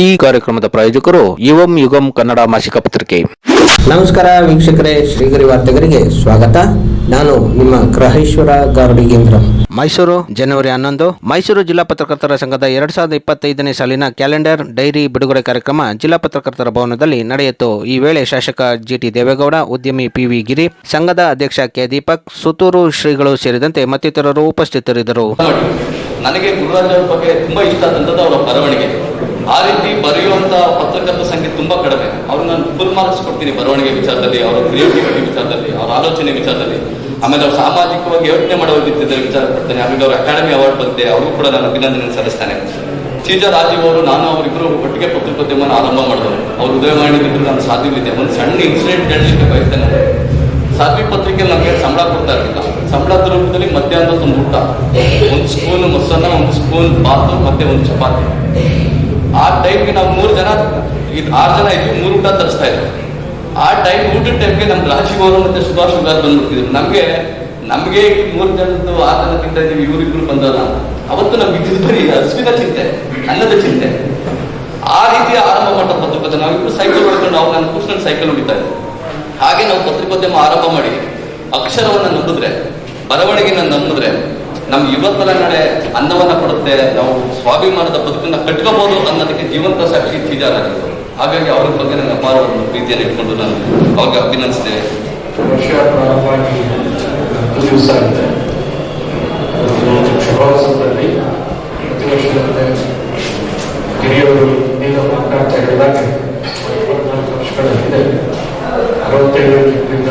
ಈ ಕಾರ್ಯಕ್ರಮದ ಪ್ರಾಯೋಜಕರು ಯುವಂ ಯುಗಂ ಕನ್ನಡ ಮಾಸಿಕ ಪತ್ರಿಕೆ. ನಮಸ್ಕಾರ ವೀಕ್ಷಕರೇ ಶ್ರೀಗರಿ ವಾರ್ತೆಗರಿಗೆ ಸ್ವಾಗತ. ನಾನು ನಿಮ್ಮ ಗ್ರಹೇಶ್ವರ ಗಾರ್ಡಿಗೇಂದ್ರ ಮೈಸೂರು ಜನವರಿ ಹನ್ನೊಂದು. ಮೈಸೂರು ಜಿಲ್ಲಾ ಪತ್ರಕರ್ತರ ಸಂಘದ ಎರಡ್ ಸಾವಿರದ ಇಪ್ಪತ್ತೈದನೇ ಸಾಲಿನ ಕ್ಯಾಲೆಂಡರ್ ಡೈರಿ ಬಿಡುಗಡೆ ಕಾರ್ಯಕ್ರಮ ಜಿಲ್ಲಾ ಪತ್ರಕರ್ತರ ಭವನದಲ್ಲಿ ನಡೆಯಿತು. ಈ ವೇಳೆ ಶಾಸಕ ಜಿಟಿ ದೇವೇಗೌಡ ಉದ್ಯಮಿ ಪಿವಿ ಗಿರಿ ಸಂಘದ ಅಧ್ಯಕ್ಷ ಕೆ ದೀಪಕ್ ಸುತ್ತೂರು ಶ್ರೀಗಳು ಸೇರಿದಂತೆ ಮತ್ತಿತರರು ಉಪಸ್ಥಿತರಿದ್ದರು. ನನಗೆ ಗುರುರಾಜ್ ಅವ್ರ ಬಗ್ಗೆ ತುಂಬಾ ಇಷ್ಟ ಆದಂಥದ್ದು ಅವರ ಬರವಣಿಗೆ. ಆ ರೀತಿ ಬರೆಯುವಂತ ಪತ್ರಕರ್ತ ಸಂಖ್ಯೆ ತುಂಬಾ ಕಡಿಮೆ. ಅವ್ರು ನಾನು ಫುಲ್ ಮಾರ್ಕ್ಸ್ ಕೊಡ್ತೀನಿ ಬರವಣಿಗೆ ವಿಚಾರದಲ್ಲಿ, ಅವರ ಕ್ರಿಯೇಟಿವಿಟಿ ವಿಚಾರದಲ್ಲಿ, ಅವರ ಆಲೋಚನೆ ವಿಚಾರದಲ್ಲಿ. ಆಮೇಲೆ ಅವ್ರು ಸಾಮಾಜಿಕವಾಗಿ ಯೋಚನೆ ಮಾಡೋ ರೀತಿಯಲ್ಲಿ ವಿಚಾರ ಪಡ್ತೇನೆ. ಆಮೇಲೆ ಅವ್ರ ಅಕಾಡೆಮಿ ಅವಾರ್ಡ್ ಬಂದಿದೆ. ಅವರು ಕೂಡ ನಾನು ಅಭಿನಂದನೆ ಸಲ್ಲಿಸ್ತಾನೆ. ಚೀಜ ರಾಜೀವ್ ಅವರು, ನಾನು ಅವರಿಬ್ಬರು ಒಟ್ಟಿಗೆ ಪತ್ರಿಕೋದ್ಯಮನ ಆರಂಭ ಮಾಡಿದವರು. ಅವ್ರು ಉದಯ ಮಾಡಿದ್ರು ನಾನು ಸಾಧ್ಯವಿದೆ. ಒಂದು ಸಣ್ಣ ಇನ್ಸಿಡೆಂಟ್ ಹೇಳಲಿಕ್ಕೆ ಬಯಸ್ತೇನೆ ಸಾಧ್ವಿ ಪತ್ರಿಕೆ ನಮಗೆ ಸಂಬಳ ಕೊಡ್ತಾ ಇರಲಿಲ್ಲ. ಸಂಬಳದ ರೂಪದಲ್ಲಿ ಮಧ್ಯಾಹ್ನದ ಒಂದು ಊಟ. ಒಂದು ಸ್ಪೂನ್ ಮೊಸರನ್ನ, ಒಂದು ಸ್ಪೂನ್ ಬಾತು ಮತ್ತೆ ಒಂದು ಚಪಾತಿ. ಟೈಮ್ಗೆ ನಾವು ಮೂರು ಜನ ಇದು ಆರು ಜನ ಇದ್ವಿ ಮೂರು ಊಟ ತರಿಸ್ತಾ ಇದ್ವಿ. ಆ ಟೈಮ್ ಊಟದ ಟೈಮ್ಗೆ ನಮ್ಮ ರಾಜೀವ್ ಅವರು ಮತ್ತೆ ಸುಭಾಷ್ ಗಾರ್ ಬಂದ್ಬಿಟ್ಟಿದ್ರು ನಮಗೆ ನಮಗೆ ಮೂರು ಜನದ್ದು ಆ ಜನ ತಿಂತ ಇದ್ದೀವಿ, ಇವರಿಬ್ರು ಅವತ್ತು ನಮ್ಗೆ ಇದ್ದು ಬರೀ ಹಸುವಿನ ಚಿಂತೆ, ಅನ್ನದ ಚಿಂತೆ. ಆ ರೀತಿ ಆರಂಭ ಮಾಡೋ ಪತ್ರಿಕೋದ್ಯಮ ನಾವಿಬ್ರು ಸೈಕಲ್ ಹೊಡ್ಕೊಂಡು ನಾವು ನನ್ನ ಕೂರ್ಸ್ಕೊಂಡು ಸೈಕಲ್ ಹೊಡಿತಾ ಇದ್ದೆ ಹಾಗೆ ನಾವು ಪತ್ರಿಕೋದ್ಯಮ ಆರಂಭ ಮಾಡಿ, ಅಕ್ಷರವನ್ನ ನಂಬಿದ್ರೆ ಬರವಣಿಗೆನ ನಂಬಿದ್ರೆ ನಮ್ಗೆ ಇವತ್ತೆಲ್ಲ ಕಡೆ ಅನ್ನವನ್ನ ಕೊಡುತ್ತೆ, ನಾವು ಸ್ವಾಭಿಮಾನದ ಬದುಕನ್ನ ಕಟ್ಕೋಬಹುದು ಅನ್ನೋದಕ್ಕೆ ಜೀವಂತ ಸಾಕ್ಷಿ ಚೀಜಾರಾಗಿತ್ತು ಹಾಗಾಗಿ ಅವ್ರ ಬಗ್ಗೆ ನನ್ನ ಅಪಾರ ಒಂದು ಪ್ರೀತಿಯನ್ನು ಇಟ್ಕೊಂಡು ನಾನು ಅವಾಗ ಅಭಿನಂದಿಸ್ತೇವೆ. ವರ್ಷ ಪ್ರಾರಂಭವಾಗಿ ಹತ್ತು ದಿವಸ ಆಗಿದೆ. ಪ್ರತಿ ವರ್ಷದಂತೆ ಹಿರಿಯವರು ಈಗ ಮಾತನಾಡ್ತಾ ಅರವತ್ತೇಳು ಜನರಿಂದ